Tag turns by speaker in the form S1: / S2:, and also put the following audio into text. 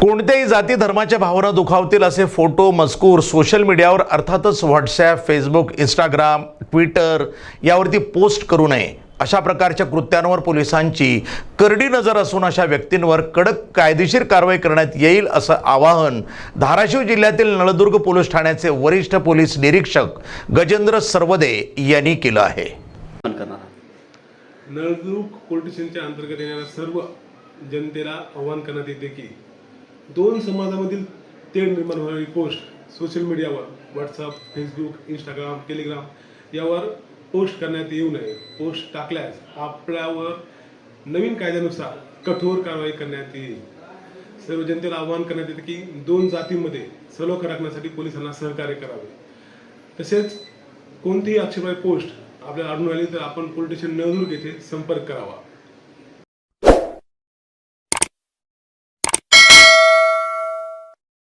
S1: कोणत्याही जाती धर्माच्या भावना दुखावतील असे फोटो मजकूर सोशल मीडियावर अर्थातच व्हॉट्सॲप फेसबुक इंस्टाग्राम ट्विटर यावरती पोस्ट करू नये. अशा प्रकारच्या कृत्यांवर पोलिसांची करडी नजर असून अशा व्यक्तींवर कडक कायदेशीर कारवाई करण्यात येईल असं आवाहन धाराशिव जिल्ह्यातील नळदुर्ग पोलीस ठाण्याचे वरिष्ठ पोलीस निरीक्षक गजेंद्र सर्वदे यांनी केलं आहे.
S2: नळदुर्ग पोलीस अंतर्गत येणाऱ्या सर्व जनतेला आव्हान करण्यात येते की दोन समाजामधील तेढ निर्माण होणारी पोस्ट सोशल मीडियावर व्हॉट्सअप फेसबुक इंस्टाग्राम टेलिग्राम यावर पोस्ट करण्यात येऊ नये. पोस्ट टाकल्यास आपल्यावर नवीन कायद्यानुसार कठोर कारवाई करण्यात येईल. सर्व जनतेला आवाहन करण्यात येते की दोन जातींमध्ये सलोख राखण्यासाठी पोलिसांना सहकार्य करावे. तसेच कोणतीही आक्षेपार्ह पोस्ट आपल्याला आढळून आली तर आपण पोलीस स्टेशन नळदुर्ग येथे संपर्क करावा.